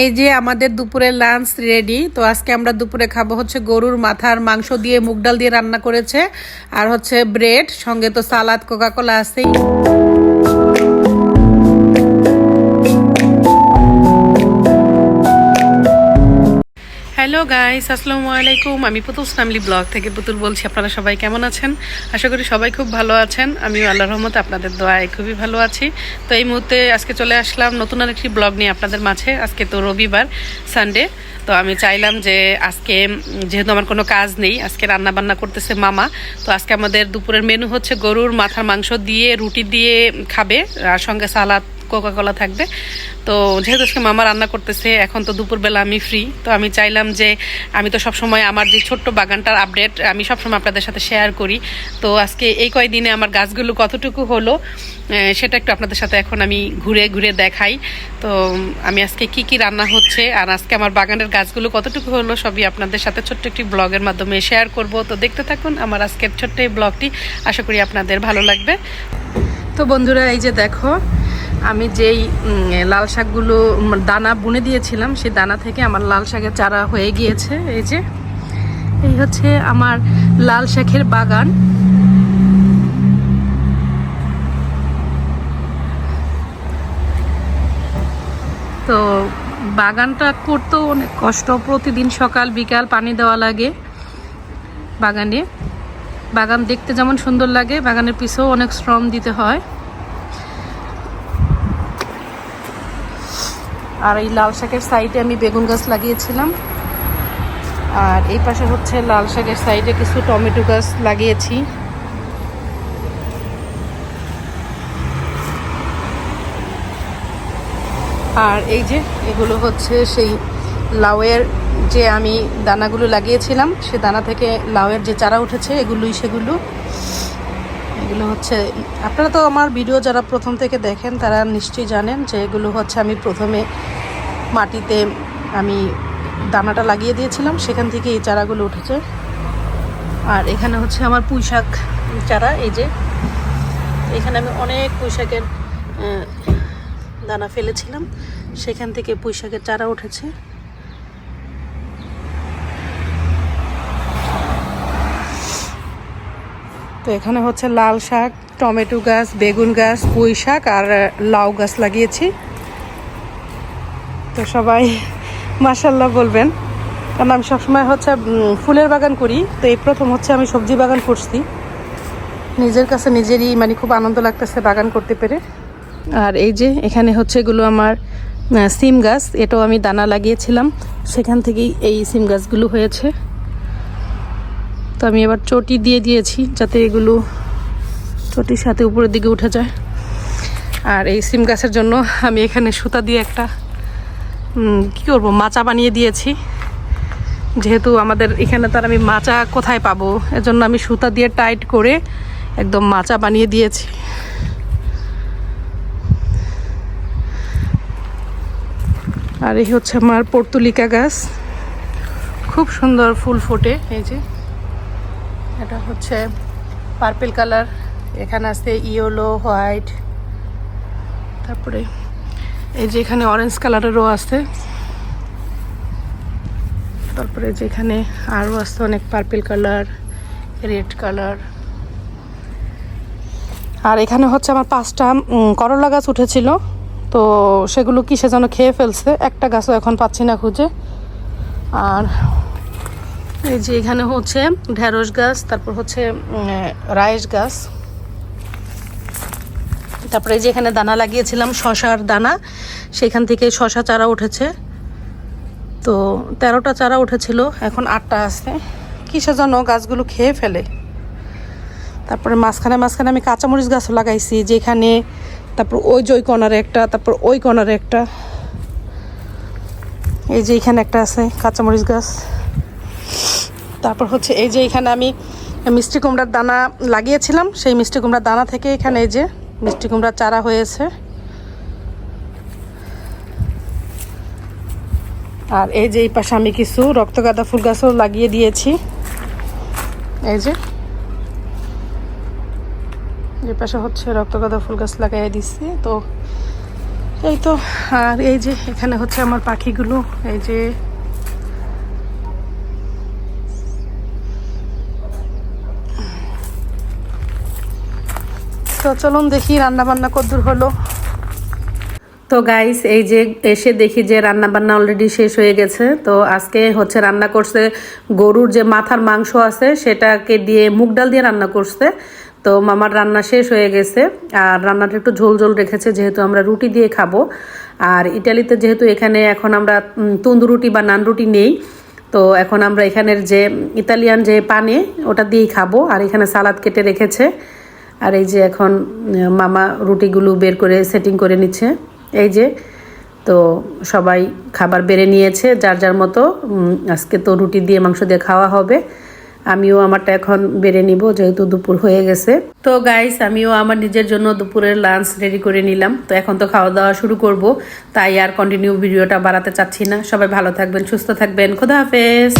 এই যে আমাদের দুপুরের লাঞ্চ রেডি তো আজকে আমরা দুপুরে খাব হচ্ছে গরুর মাথার মাংস দিয়ে মুগ ডাল দিয়ে রান্না করেছে, আর হচ্ছে ব্রেড সঙ্গে তো সালাদ কোকাকোলা আছেই। হ্যালো গাইস আসসালামু আলাইকুম আমি পুতুল ফ্যামিলি ব্লগ থেকে পুতুল বলছি। আপনারা সবাই কেমন আছেন? আশা করি সবাই খুব ভালো আছেন। আমি আল্লাহর রহমতে আপনাদের দোয়ায় খুবই ভালো আছি। তো এই মুহূর্তে আজকে চলে আসলাম নতুন আরেকটি ব্লগ নিয়ে আপনাদের মাঝে। আজকে তো রবিবার সানডে তো আমি চাইলাম যে আজকে যেহেতু আমার কোনো কাজ নেই, আজকে রান্না বান্না করতেছে মামা। তো আজকে আমাদের দুপুরের মেনু হচ্ছে গরুর মাথার মাংস দিয়ে, রুটি দিয়ে খাবে, আর সঙ্গে সালাদ কোকা কোলা থাকবে। তো যেহেতু আজকে মামা রান্না করতেছে, এখন তো দুপুরবেলা আমি ফ্রি তো আমি চাইলাম যে আমি তো সবসময় আমার যে ছোট্ট বাগানটার আপডেট আমি সবসময় আপনাদের সাথে শেয়ার করি। তো আজকে এই কয়দিনে আমার গাছগুলো কতটুকু হলো সেটা একটু আপনাদের সাথে এখন আমি ঘুরে ঘুরে দেখাই। তো আমি আজকে কি কি রান্না হচ্ছে আর আজকে আমার বাগানের গাছগুলো কতটুকু হলো সবই আপনাদের সাথে ছোট্ট একটি ব্লগের মাধ্যমে শেয়ার করব। তো দেখতে থাকুন আমার আজকের ছোট্ট এই ব্লগটি। আশা করি আপনাদের ভালো লাগবে। তো বন্ধুরা, এই যে দেখো আমি যেই লাল শাকগুলো দানা বুনে দিয়েছিলাম সেই দানা থেকে আমার লাল শাকের চারা হয়ে গিয়েছে। এই যে, এই হচ্ছে আমার লাল শাকের বাগান। তো বাগানটা করতেও অনেক কষ্ট। প্রতিদিন সকাল, বিকাল পানি দেওয়া লাগে বাগানে। বাগান দেখতে যেমন সুন্দর লাগে, বাগানের পিছেও অনেক শ্রম দিতে হয়। আর এই লাল শাকের সাইডে আমি বেগুন গাছ লাগিয়েছিলাম। আর এই পাশে হচ্ছে লাল শাকের সাইডে কিছু টমেটো গাছ লাগিয়েছি। আর এই যে এগুলো হচ্ছে সেই লাউয়ের যে আমি দানাগুলো লাগিয়েছিলাম, সে দানা থেকে লাউয়ের যে চারা উঠেছে, এগুলোই সেগুলো। এগুলো হচ্ছে আপনারা তো আমার ভিডিও যারা প্রথম থেকে দেখেন তারা নিশ্চয়ই জানেন যে এগুলো হচ্ছে আমি প্রথমে মাটিতে আমি দানাটা লাগিয়ে দিয়েছিলাম সেখান থেকে এই চারাগুলো উঠেছে। আর এখানে হচ্ছে আমার পুঁই শাক চারা এই যে। এখানে আমি অনেক পুঁই শাকের আহ, দানা ফেলেছিলাম সেখান থেকে পুঁই শাকের চারা উঠেছে। তো এখানে হচ্ছে লাল শাক, টমেটো গাছ, বেগুন গাছ, পুঁই শাক আর লাউ গাছ লাগিয়েছি। তো সবাই মাসাল্লাহ বলবেন। কারণ আমি সবসময় হচ্ছে ফুলের বাগান করি। তো এই প্রথম হচ্ছে আমি সবজি বাগান করছি। নিজের কাছে নিজেরই মানে খুব আনন্দ লাগতেছে বাগান করতে পেরে। আর এই যে এখানে হচ্ছে এগুলো আমার সিম গাছ, এটাও আমি দানা লাগিয়েছিলাম। সেখান থেকেই এই সিম গাছগুলো হয়েছে। তো আমি এবার চটি দিয়ে দিয়েছি যাতে এগুলো চটির সাথে উপরের দিকে উঠে যায়। আর এই সিম গাছের জন্য আমি এখানে সুতা দিয়ে একটা কি করব, মাচা বানিয়ে দিয়েছি। যেহেতু আমাদের এখানে তার আমি মাচা কোথায় পাবো? এজন্য আমি সুতা দিয়ে টাইট করে একদম মাচা বানিয়ে দিয়েছি। আর এই হচ্ছে আমার পর্তুলিকা গাছ। খুব সুন্দর ফুল ফোটে, এই যে। এটা হচ্ছে পার্পেল কালার এখানে আছে ইয়েলো হোয়াইট তারপরে এই যে এখানে অরেঞ্জ কালারেরও আছে। তারপরে যেখানে আরও আছে অনেক পার্পেল কালার রেড কালার আর এখানে হচ্ছে আমার পাঁচটা করলা গাছ উঠেছিল। তো সেগুলো কিসে যেন খেয়ে ফেলছে, একটা গাছও এখন পাচ্ছি না খুঁজে। আর এই যে এখানে হচ্ছে ঢেঁড়স গাছ, তারপর হচ্ছে রাইস গাছ। তারপরে যে এখানে দানা লাগিয়েছিলাম, শশার দানা। সেখান থেকে শশা চারা উঠেছে। তো তেরোটা চারা উঠেছিল, এখন আটটা আছে। কিসের জন্য গাছগুলো খেয়ে ফেলে? তারপরে মাঝখানে মাঝখানে আমি কাঁচামরিচ গাছও লাগাইছি, যেখানে তারপর ওই যে ওই একটা, তারপর ওই কর্নারে একটা। এই যে এখানে একটা আছে কাঁচামরিচ গাছ। তারপর হচ্ছে এই যে এখানে আমি মিষ্টি কুমড়ার দানা লাগিয়েছিলাম, সেই মিষ্টি কুমড়ার দানা থেকে এখানে এই যে মিষ্টি কুমড়ার চারা হয়েছে। আর এই যে এই পাশে আমি কিছু রক্তগাঁদা ফুল গাছও লাগিয়ে দিয়েছি। এই যে। এই পাশে হচ্ছে রক্তগাঁদা ফুল গাছ লাগাই দিচ্ছি তো এই তো, আর এই যে এখানে হচ্ছে আমার পাখিগুলো, এই যে তো চলুন দেখি রান্না বান্না কদ্দূর হলো। তো গাইস এই যে এসে দেখি যে রান্না বান্না অলরেডি শেষ হয়ে গেছে। তো আজকে হচ্ছে রান্না করছে গরুর যে মাথার মাংস আছে সেটাকে দিয়ে মুগ ডাল দিয়ে রান্না করছে। তো মামার রান্না শেষ হয়ে গেছে। আর রান্নাটা একটু ঝোল ঝোল রেখেছে যেহেতু আমরা রুটি দিয়ে খাব। আর ইটালিতে যেহেতু এখানে এখন আমরা উম, তন্দুর রুটি বা নান রুটি নেই তো এখন আমরা এখানের যে ইতালিয়ান যে পানে ওটা দিয়েই খাব। আর এখানে সালাদ কেটে রেখেছে। আর এই যে এখন মামা রুটিগুলো বের করে সেটিং করে নিচ্ছে। এই যে, তো সবাই খাবার বেড়ে নিয়েছে, যার যার মতো আজকে তো রুটি দিয়ে মাংস দিয়ে খাওয়া হবে। আমিও আমারটা এখন বেড়ে নিব, যেহেতু দুপুর হয়ে গেছে। তো গাইস আমিও আমার নিজের জন্য দুপুরের লাঞ্চ রেডি করে নিলাম। তো এখন তো খাওয়া দাওয়া শুরু করব, তাই আর কন্টিনিউ ভিডিওটা বাড়াতে চাচ্ছি না। সবাই ভালো থাকবেন, সুস্থ থাকবেন। খোদা হাফেজ!